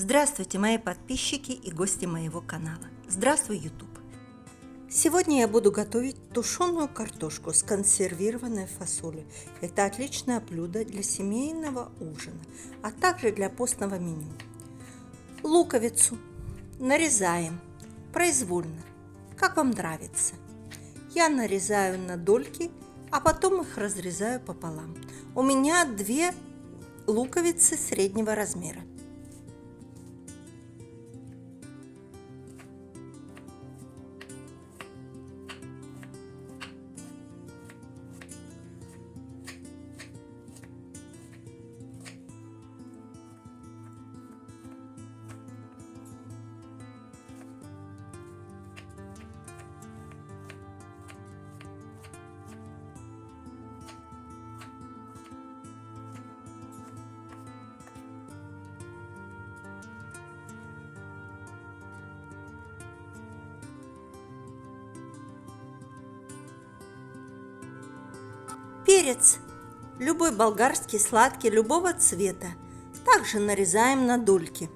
Здравствуйте, мои подписчики и гости моего канала. Здравствуй, YouTube. Сегодня я буду готовить тушеную картошку с консервированной фасолью. Это отличное блюдо для семейного ужина, а также для постного меню. Луковицу нарезаем произвольно, как вам нравится. Я нарезаю на дольки, а потом их разрезаю пополам. У меня две луковицы среднего размера. Перец. Любой болгарский сладкий любого цвета. Также нарезаем на дольки.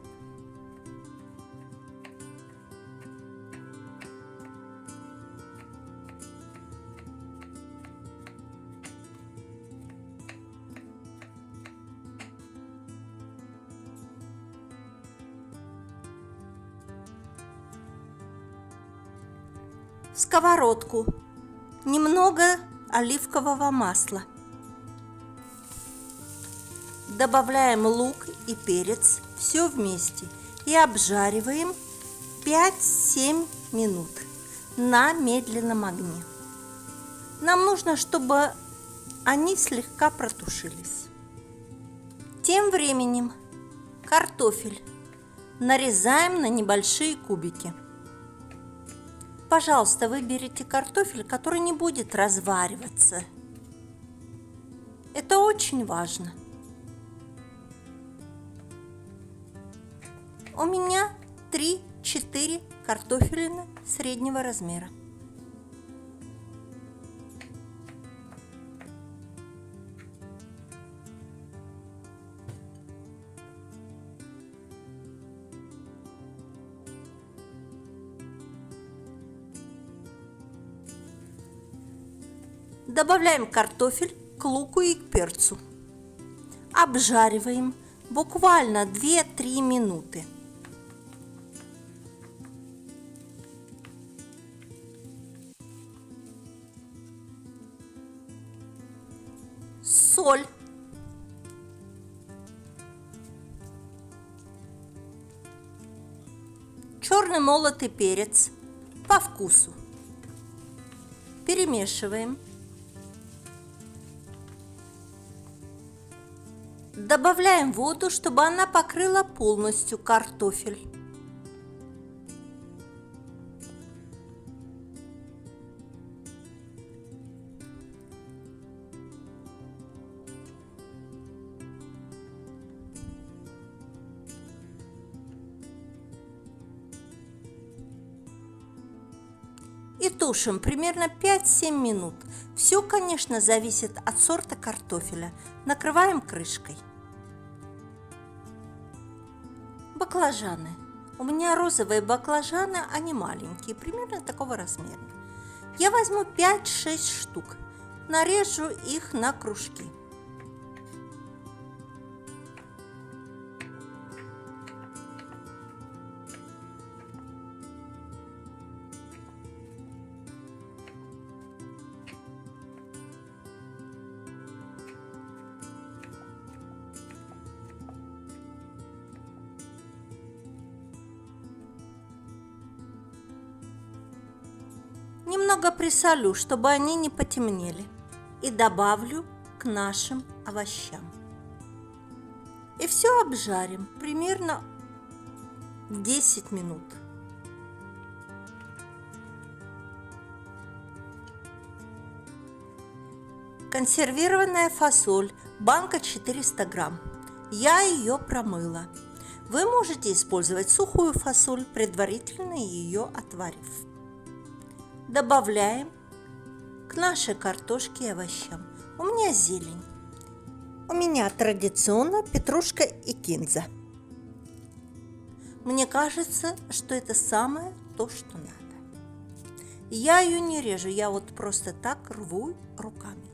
В сковородку немного оливкового масла. Добавляем лук и перец, все вместе и обжариваем 5-7 минут на медленном огне. Нам нужно, чтобы они слегка протушились. Тем временем картофель нарезаем на небольшие кубики – Пожалуйста, выберите картофель, который не будет развариваться. Это очень важно. У меня 3-4 картофелина среднего размера. Добавляем картофель к луку и к перцу. Обжариваем буквально 2-3 минуты. Соль. Черный молотый перец по вкусу. Перемешиваем. Добавляем воду, чтобы она покрыла полностью картофель. И тушим примерно 5-7 минут. Все, конечно, зависит от сорта картофеля. Накрываем крышкой. Баклажаны. У меня розовые баклажаны, они маленькие, примерно такого размера. Я возьму 5-6 штук, нарежу их на кружки. Немного присолю, чтобы они не потемнели. И добавлю к нашим овощам. И все обжарим примерно 10 минут. Консервированная фасоль, банка 400 грамм. Я ее промыла. Вы можете использовать сухую фасоль, предварительно ее отварив добавляем к нашей картошке и овощам. У меня зелень. У меня традиционно петрушка и кинза. Мне кажется, что это самое то, что надо. Я ее не режу, я вот просто так рву руками.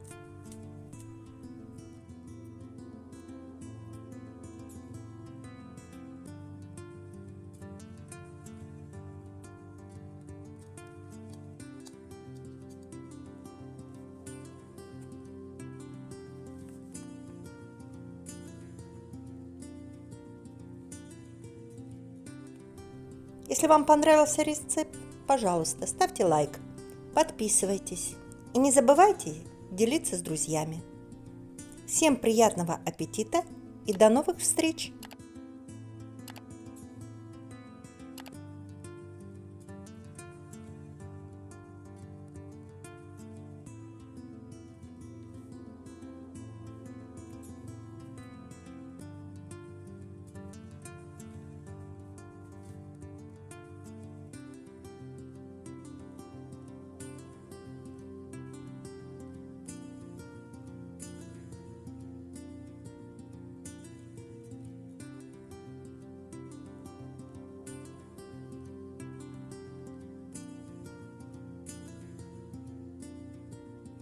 Если вам понравился рецепт, пожалуйста, ставьте лайк, подписывайтесь и не забывайте делиться с друзьями. Всем приятного аппетита и до новых встреч!